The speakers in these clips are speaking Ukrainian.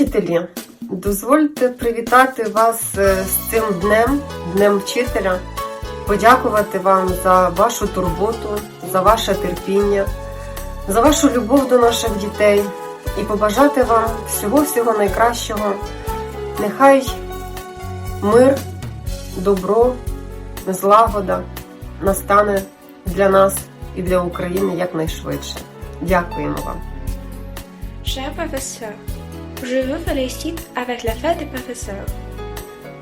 Вчителі, дозвольте привітати вас е, з цим днем, днем вчителя, подякувати вам за вашу турботу, за ваше терпіння, за вашу любов до наших дітей і побажати вам всього-всього найкращого. Нехай мир, добро, злагода настане для нас і для України якнайшвидше. Дякуємо вам. Chers professeurs, je vous félicite avec la fête des professeurs.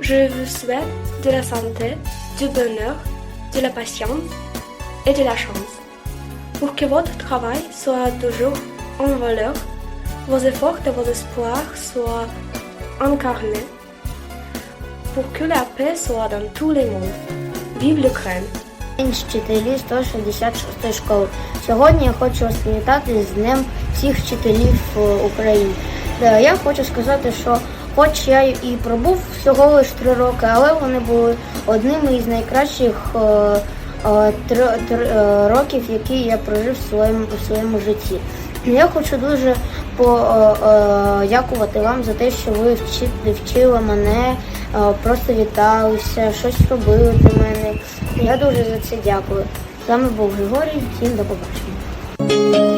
Je vous souhaite de la santé, du bonheur, de la patience et de la chance. Pour que votre travail soit toujours en valeur, vos efforts et vos espoirs soient incarnés. Pour que la paix soit dans tous les mondes. Vive l'Ukraine! День вчителів 166 школи. Сьогодні я хочу вас привітати з Днем всіх вчителів е, України. Е, Я хочу сказати, що хоч я і пробув всього лише три роки, але вони були одними із найкращих е, е, років, які я прожив в своєму, в своєму житті. Я хочу дуже подякувати вам за те, що ви вчи- вчили мене, просто віталися, щось робили для мене. Я дуже за це дякую. З вами був Григорій, всім до побачення.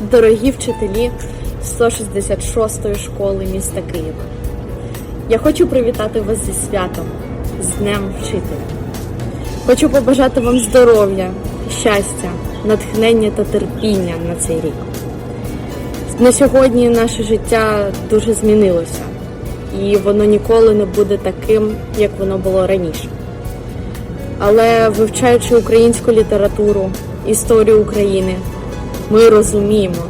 Дорогі вчителі 166-ї школи міста Києва. Я хочу привітати вас зі святом, з Днем Вчителя. Хочу побажати вам здоров'я, щастя, натхнення та терпіння на цей рік. На сьогодні наше життя дуже змінилося, і воно ніколи не буде таким, як воно було раніше. Але вивчаючи українську літературу, історію України, ми розуміємо,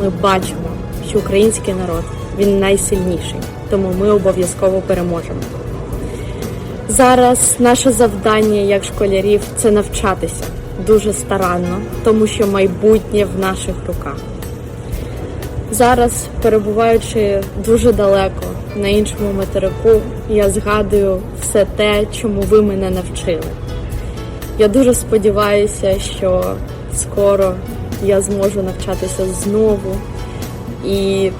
ми бачимо, що український народ він найсильніший, тому ми обов'язково переможемо. Зараз наше завдання як школярів це навчатися дуже старанно, тому що майбутнє в наших руках. Зараз, перебуваючи дуже далеко на іншому материку, я згадую все те, чому ви мене навчили. Я дуже сподіваюся, що скоро я зможу навчатися знову і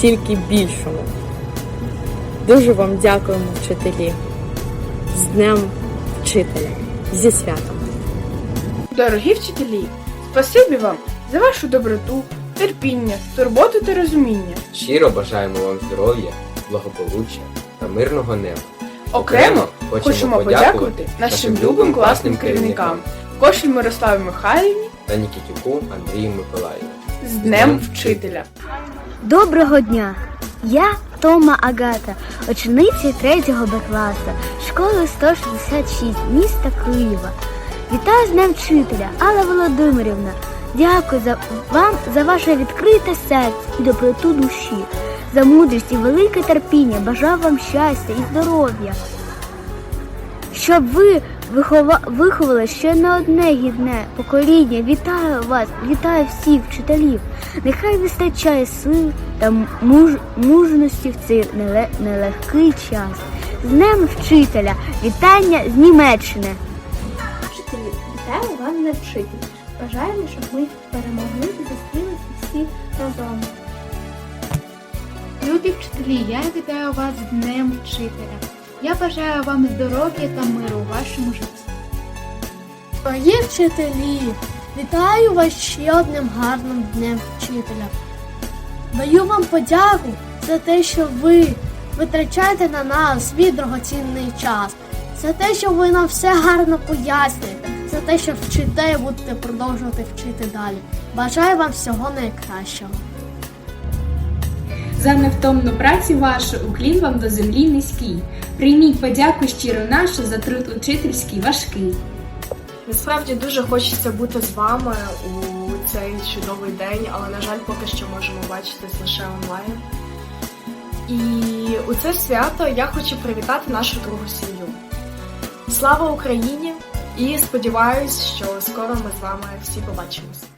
тільки більшому. Дуже вам дякуємо, вчителі, з Днем Вчителя, зі святом! Дорогі вчителі, спасибі вам за вашу доброту, терпіння, турботу та розуміння. Щиро бажаємо вам здоров'я, благополуччя та мирного неба. Окремо хочемо подякувати нашим любим класним керівникам Кошель Мирославі Михайлівні та Нікітюку Андрію Миколаєву. з Днем Вчителя. Доброго дня! Я Тома Агата, учениця 3 Б класу школи 166 міста Києва. Вітаю з Днем вчителя, Алла Володимирівна. Дякую за вам за ваше відкрите серце і доброту душі, за мудрість і велике терпіння. Бажаю вам щастя і здоров'я. Щоб ви вихова... виховали ще не одне гідне покоління. Вітаю вас, вітаю всіх вчителів. Нехай вистачає сил та муж... мужності в цей неле... нелегкий час. З Днем вчителя! Вітання з Німеччини! Вчителі, вітаю вам на вчителі. Бажаємо, щоб ми перемогли і зустрілися всі разом. Любі вчителі, я вітаю вас з Днем Вчителя. Я бажаю вам здоров'я та миру у вашому житті. Дорогі вчителі! Вітаю вас ще одним гарним днем вчителя. Даю вам подяку за те, що ви витрачаєте на нас свій дорогоцінний час, за те, що ви нам все гарно пояснюєте, за те, що вчите і будете продовжувати вчити далі. Бажаю вам всього найкращого. За невтомну працю вашу уклін вам до землі низький. Прийміть подяку щиро нашу за труд учительський важкий. Насправді дуже хочеться бути з вами у цей чудовий день, але на жаль, поки що можемо бачитись лише онлайн. І у це свято я хочу привітати нашу другу сім'ю. Слава Україні! І сподіваюсь, що скоро ми з вами всі побачимось.